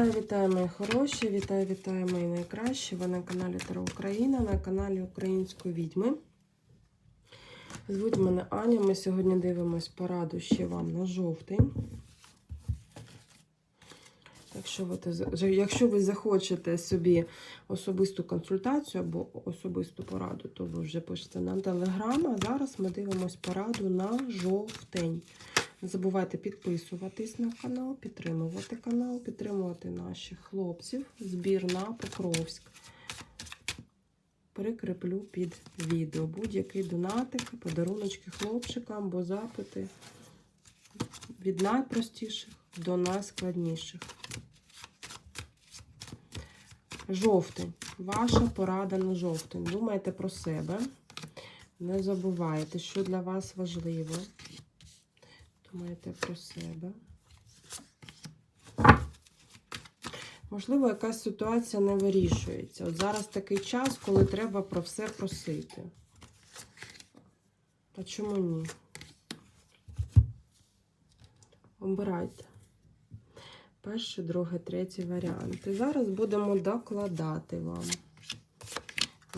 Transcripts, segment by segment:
Вітаю, вітаю, мої хороші! Вітаю, вітаю, мої найкращі! Ви на каналі Таро Україна, на каналі Української відьми. Звуть мене Аня. Ми сьогодні дивимось пораду ще вам на жовтень. Якщо ви, якщо ви захочете собі особисту консультацію або особисту пораду, то ви вже пишете на телеграм. А зараз ми дивимось пораду на жовтень. Не забувайте підписуватись на канал, підтримувати канал, підтримувати наших хлопців. Збір на Покровськ. Прикріплю під відео. Будь-який донатик, подаруночки хлопчикам, або запити від найпростіших до найскладніших. Жовтень. Ваша порада на жовтень. Думайте про себе. Не забувайте, що для вас важливо. Думайте про себе. Можливо, якась ситуація не вирішується. От зараз такий час, коли треба про все просити. А чому ні? Обирайте. Перший, другий, третій варіант. І зараз будемо докладати вам.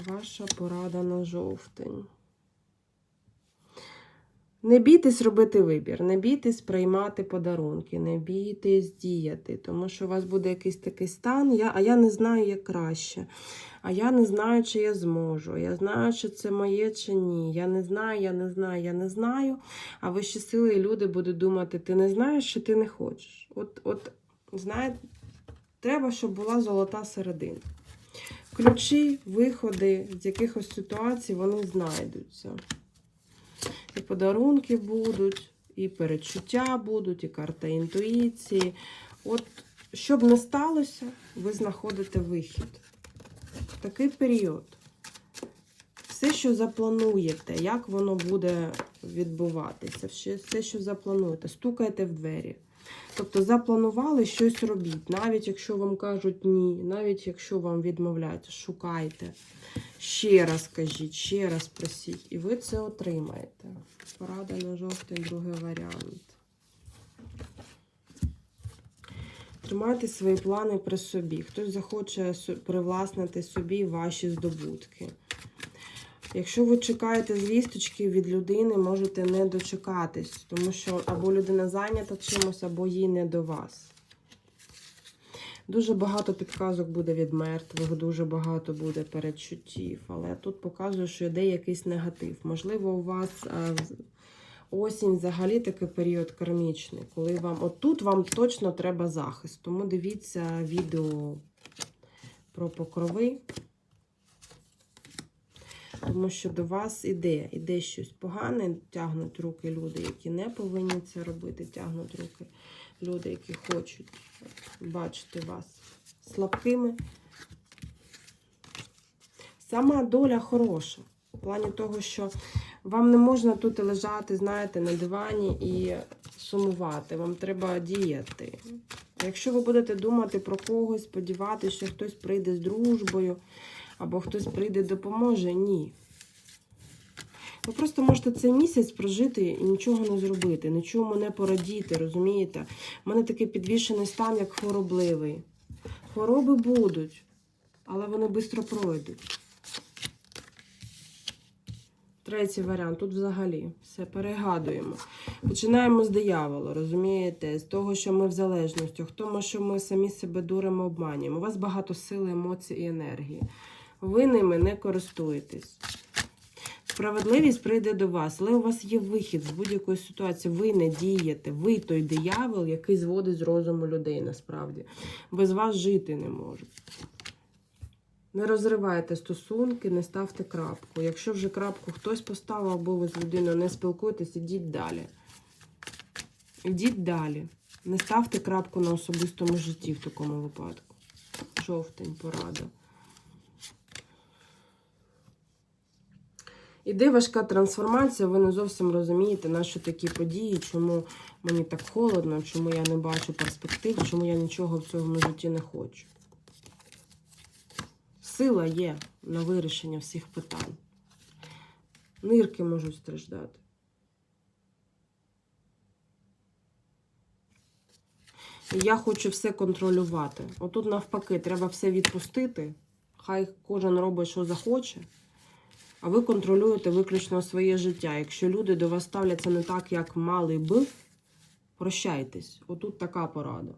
Ваша порада на жовтень. Не бійтесь робити вибір, не бійтесь приймати подарунки, не бійтесь діяти, тому що у вас буде якийсь такий стан, я, а я не знаю, як краще. А я не знаю, чи я зможу. Я знаю, чи це моє, чи ні. Я не знаю, я не знаю, я не знаю. А вищі сили і люди будуть думати, ти не знаєш, чи ти не хочеш. От, от знаєте, треба, щоб була золота середина. Ключі, виходи з якихось ситуацій, вони знайдуться. І подарунки будуть, і передчуття будуть, і карта інтуїції. От, щоб не сталося, ви знаходите вихід. Такий період. Все, що заплануєте, як воно буде відбуватися, все, що заплануєте, стукайте в двері. Тобто запланували щось робіть, навіть якщо вам кажуть ні, навіть якщо вам відмовляють, шукайте. Ще раз кажіть, ще раз просіть, і ви це отримаєте. Порада на жовтий, другий варіант. Тримайте свої плани при собі. Хтось захоче привласнити собі ваші здобутки. Якщо ви чекаєте звісточки від людини, можете не дочекатись, тому що або людина зайнята чимось, або їй не до вас. Дуже багато підказок буде від мертвих, дуже багато буде передчуттів. Але тут показує, що йде якийсь негатив. Можливо, у вас осінь взагалі такий період кармічний, коли вам отут вам точно треба захист. Тому дивіться відео про покрови. Тому що до вас іде, іде щось погане, тягнуть руки люди, які не повинні це робити, тягнуть руки люди, які хочуть бачити вас слабкими. Сама доля хороша. В плані того, що вам не можна тут лежати, знаєте, на дивані і сумувати. Вам треба діяти. Якщо ви будете думати про когось, сподіватися, що хтось прийде з дружбою, або хтось прийде допоможе, ні. Ви просто можете цей місяць прожити і нічого не зробити, нічому не порадіти, розумієте? У мене такий підвішений стан, як хворобливий. Хвороби будуть, але вони швидко пройдуть. Третій варіант. Тут взагалі все перегадуємо. Починаємо з диявола, розумієте? З того, що ми в залежності, тому що ми самі себе дуримо, обманюємо. У вас багато сили, емоцій і енергії. Ви ними не користуєтесь. Справедливість прийде до вас, але у вас є вихід з будь-якої ситуації. Ви не дієте. Ви той диявол, який зводить з розуму людей насправді. Без вас жити не можуть. Не розривайте стосунки, не ставте крапку. Якщо вже крапку хтось поставив, або ви з людиною не спілкуєтесь, ідіть далі. Ідіть далі. Не ставте крапку на особистому житті в такому випадку. Жовтень, порада. Іде важка трансформація, ви не зовсім розумієте, на що такі події, чому мені так холодно, чому я не бачу перспектив, чому я нічого в цьому житті не хочу. Сила є на вирішення всіх питань. Нирки можуть страждати. І я хочу все контролювати. Отут навпаки, треба все відпустити. Хай кожен робить, що захоче. А ви контролюєте виключно своє життя. Якщо люди до вас ставляться не так, як мали би, прощайтесь. Отут така порада.